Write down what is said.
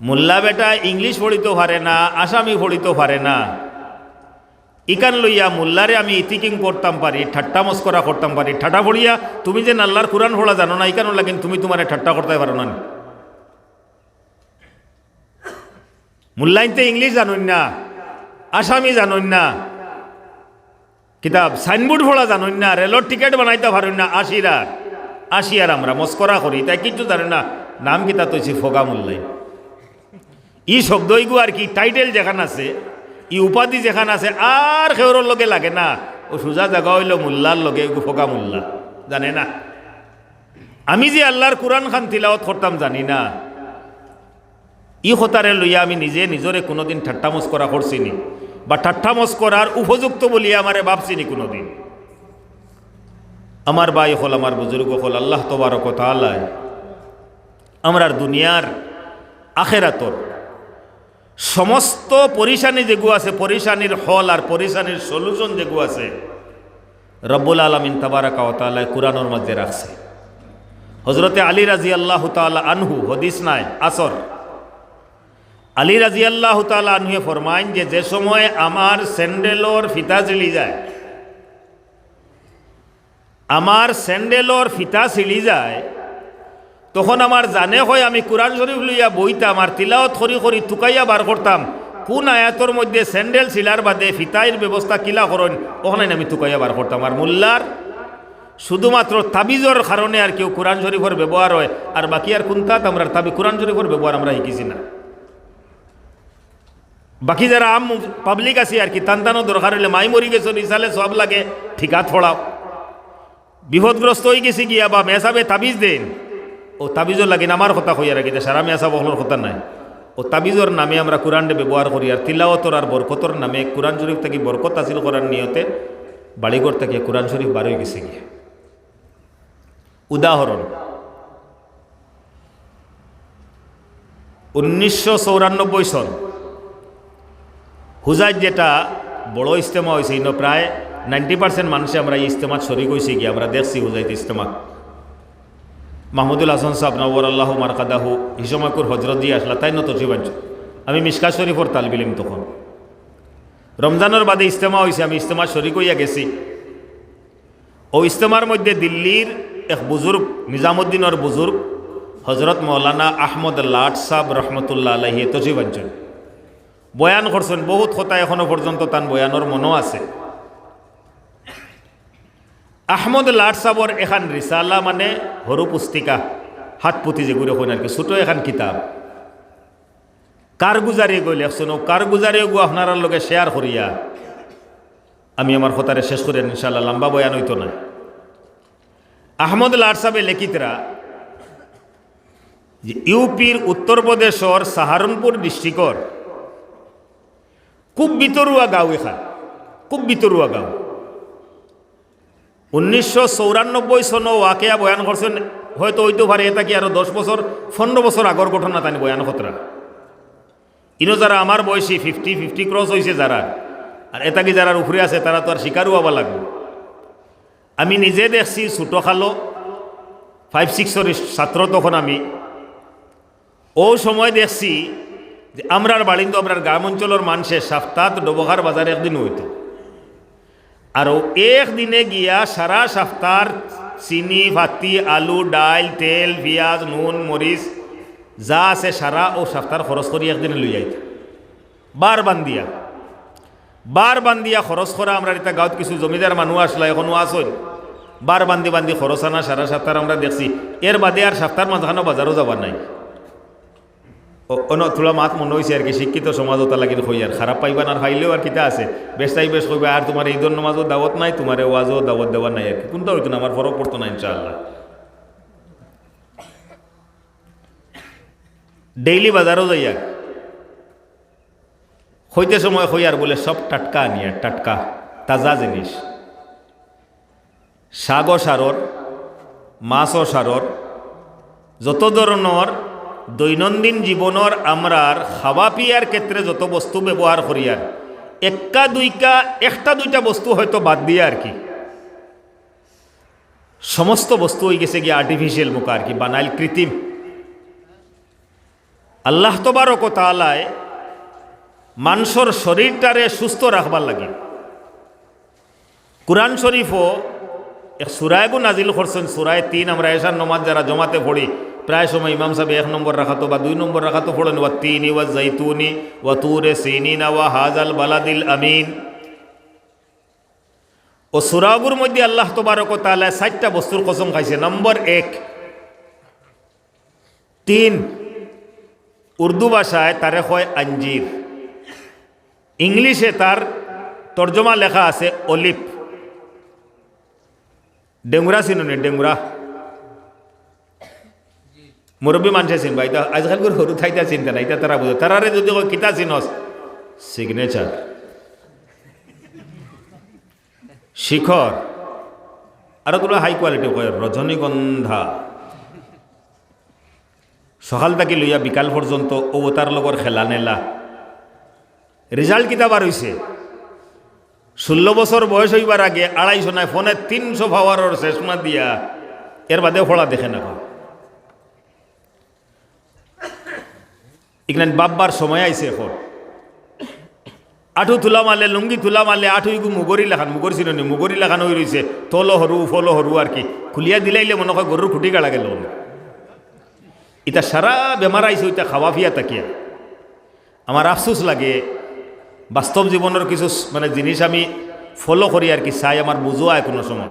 মোল্লা বেটা ইংলিশ পড়িতে পারে না, আসামি পড়িতে পারে না। ইকান লইয়া মোল্লারে আমি ইতিকিং করতাম পারি, ঠাট্টা মস্করা করতাম পারি। ঠাটা পড়িয়া তুমি যে নাল্লার কোরআন পড়া জানো না ইকান লাগিন তুমি তোমার ঠাট্টা করতে পারো না। মোল্লাইনতে ইংলিশ জানুন না, আসামি জানুন না। কিতাব, সাইনবোর্ড ভোলা জানুন না, রেলর টিকিট বানাইতে পারুন না আশিরার আশিয়ার আমরা মস্করা করি, তাই কিছু জানেন না। নাম কিতা তৈছি ফোগা মোল্লাই ই শব্দ আর কি টাইটেল যেখান আছে, ই উপাধি যেখান আছে, আর খেউরর লগে লাগে না। ও সোজা জায়গা হইল মোল্লার লগে এগু ফোকা মোল্লা। জানে না? আমি যে আল্লাহর কোরআন খান তিলাওয়াত করতাম জানি না। ই হতারে লইয়া আমি নিজে নিজরে কোনোদিন ঠাট্টা মস্করা করছিনি বা ঠাট্টা মস্করার উপযুক্ত বলিয়া আমারে ভাবছিনি কোনোদিন। আমার ভাই হল আমার বুজুর্গ হল, আল্লাহ তবারক তালায় আমরার দুনিয়ার আখেরাতর সমস্ত পরিশানি যেগু আছে, পরিশানির হল আর পরিশানির সলিউশন যেগু আছে, রব্বুল আলমিন তাবারাকা তালায় কোরআনোর মধ্যে রাখছে। হজরতে আলী রাজি আল্লাহ তালা আনহু, হদিস নাই, আসর। আলী রাজি আল্লাহ তালা আনহুয়ে ফরমাইন যে যে সময় আমার স্যান্ডেলর ফিতা ছিলি যায়, আমার স্যান্ডেলর ফিতা ছিলি যায় তখন আমার জানে হয় আমি কোরআন শরীফ লইয়া বইতাম আর তিলাওত খরি খরি তুকাইয়া বার করতাম। কোন আয়াতর মধ্যে স্যান্ডেল ছিলার বাদে ফিতাইয়ের ব্যবস্থা কিলা করেন ওখানে আমি তুকাইয়া বার করতাম। আর মোল্লার শুধুমাত্র তাবিজর কারণে আর কেউ কোরআন শরীফের ব্যবহার হয়, আর বাকি আর কোনটাত আমরা তাবি কোরআন শরীফের ব্যবহার আমরা শিখিছি না। বাকি যারা আম পাবলিক আছে আর কি টানটানো দরকার হলে মাই মরি গেছো নিসালে সব লাগে, ঠিকাত ফোড়াও বিপদগ্রস্ত হয়ে গেছি গিয়া, বা মেসাবে তাবিজ দেন। ও তাবিজর লাগিন আমার কথা কইয়া রাখি সারা মেসা বহলোর কথা নাই। ও তাবিজর নামে আমরা কোরআনটা ব্যবহার করি, আর তিলাওতর আর বরকতর নামে কোরআন শরীফ থেকে বরকত হাসিল করার নিয়তে বাড়িঘর থেকে কোরআন শরীফ বার হয়ে গেছে গিয়ে। উদাহরণ উনিশশো চৌরানব্বই সন হুজাইত যেটা বড় ইস্তেমা হয়েছে ইনো প্রায় নাইনটি পার্সেন্ট মানুষে আমরা এই ইস্তেমাত শরিক হয়েছি গিয়ে, আমরা দেখছি হুজাইত ইস্তেমা মাহমুদুল হাসান সাহেব নবর আল্লাহ মারকাদাহু এই সময়কুর হজরত দিয়ে আসলা, তাই নত জীবাঞ্চ আমি মিসকা শরীফর তাল বিলিম তখন। রমজানের বাদে ইস্তেমা হয়েছে আমি ইস্তেমা শরিক হইয়া গেছি। ও ইস্তেমার মধ্যে দিল্লির এক বুজুর্গ, নিজামুদ্দিনের বুজুর্গ, হজরত মৌলানা আহমদ লাট সাহ রহমতুল্লাহ আলহি তজিবাঞ্চন বয়ান করছেন, বহুত কথা এখনও পর্যন্ত তার বয়ানোর মনও আছে। আহমদ লাট সাবর এখান রিসালা মানে হরু পুস্তিকা, হাত পুঁতি যেগুলো হয় আর কি, ছোট এখান কিতাব কার গুজারি গই লেখছেন ও কার গুজারি গো আপনার লগে শেয়ার করিয়া আমি আমার কথারে শেষ করি ইনশাল্লাহ লম্বা বয়ান হইতো না আহমদ লাট সাহেব লেখিতরা যে ইউপির উত্তরপ্রদেশর সাহারনপুর ডিস্ট্রিক্টর খুব ভিতরুয়া গাঁও এখান, খুব ভিতরুয়া গাঁও। উনিশশো চৌরানব্বই সন ওয়াকেয়া বয়ান করছেন, হয়তো হইতে পারে এটা কি আরও দশ বছর? পনেরো বছর আগর ঘটনা তানি বয়ান খতরা ইনো যারা আমার বয়সী ফিফটি ফিফটি ক্রস হয়েছে যারা, আর এটা কি যারা উপরে আছে, তারা তো আর শিকারও হওয়া লাগবে। আমি নিজে দেখছি ছোটো খালো ফাইভ সিক্সর ছাত্র তখন আমি। ও সময় দেখছি যে আমরার বাড়ি তো আমরার গ্রাম অঞ্চলের মানুষের সপ্তাহ ডবহার বাজারে একদিন হইতো। আর একদিনে গিয়া সারা সপ্তাহ চিনি, ভাতি, আলু, ডাইল, তেল, পিঁয়াজ, নুন, মরিচ, যা আছে সারা ও সপ্তাহ খরচ করি একদিনে লই যাইত বার বান্দিয়া বার বান্দিয়া খরচ করা আমরা এটা গাঁত কিছু জমিদার মানুষ আসলা এখনও আসল বার বান্দি বান্দি খরচ আনা সারা সপ্তাহ আমরা দেখছি। এর বাদে আর সপ্তাহের মাঝখানো বাজারও যাবার নাই। অন তোলা মাত মনে হয়েছে আর কি শিক্ষিত সমাজত লাগিল হই আর খারাপ পাইবান আর খাইলেও আর কিতা আছে। বেশটাই বেশ কইবা আর তোমার ঈদর নমাজও দাওয়াত নাই তোমার ওয়াজও দাওয়াত দেওয়ার নাই আর কি। কোনটা হইতো না আমার ফরক পড়তো না ইনশাআল্লাহ ডেইলি বাজারও যাই আর হইতে সময় হই আর বলে সব টাটকা আনি আর টাটকা, তাজা জিনিস শাগও সারর মাছও সারর যত ধরনের দৈনন্দিন জীবনের আমরার খাওয়া পিয়ার ক্ষেত্রে যত বস্তু ব্যবহার করি আর একটা দুইকা একটা, দুইটা বস্তু হয়তো বাদ দিয়ে আর কি। সমস্ত বস্তু হয়ে গেছে গিয়ে আর্টিফিশিয়াল মুখা আর কি, বানাইল কৃত্রিম আল্লাহ তবারক তালায় মানুষের শরীরটারে সুস্থ রাখবার লাগে। কোরআন শরীফও এক সুরায়গু নাজিল করছেন সুরায় তিন আমরা এসার নমাজ যারা জমাতে পড়ি প্রায় সময় ইমাম সাহেব এক নম্বর রাখাতো বা দুই নম্বর রাখাতো পড়েন, ওয়া তিনি, ওয়া জাইতুনি ওয়া তুরে সিনিনা, ওয়া হাজাল বালাদিল আমিন। ও সুরাগুর মধ্যে আল্লাহ তবারক তালা ষাটটা বস্তুর কসম খাইছে। নম্বর এক, তিন, উর্দু ভাষায় তারে হয় আঞ্জির। ইংলিশে তার তর্জমা লেখা আছে অলিপ ডেঙ্গুরা চিনুনি ডেঙ্গুরা। মুরব্বী মানুষে চিনবা এটা আজকাল করে সরু ঠাইটা চিন্তা নাই এটা তারা বুঝে তারারে যদি কিতা চিনস সিগনেচার শিখর আৰু তোলা হাই কোৱালিটি কয়, ৰজনীগন্ধা। সকাল থাকি লইয়া বিকাল পর্যন্ত অবতার লগর খেলা নেলা। রেজাল্ট কিতা বার হইছে ষোলো বছর বয়স হইবার আগে আড়াইশো নাই, ফোনে তিনশো পাওয়ারর শেষমা দিয়া। এর বাদে ফোড়া দেখে না এখানে বাববার সময় আইছে এখন। আঠু তুলা মারলে, লুঙ্গি তুলা মারলে, আঠু ইগু মুগরি লেখান মুগরি ছিল মুগরি লেখান হয়ে রয়েছে তল হরু ফল হরু আর কি। খুলিয়া দিলাইলে মনে হয় গরুর খুঁটি গাড়া গেল ইটা সারা বেমার আইছে ওইটা খাওয়া ফিয়া তাকিয়া। আমার আফসোস লাগে বাস্তব জীবনের কিছু মানে জিনিস আমি ফলো করি আর কি চাই আমার বুঝোয়া কোনো সময়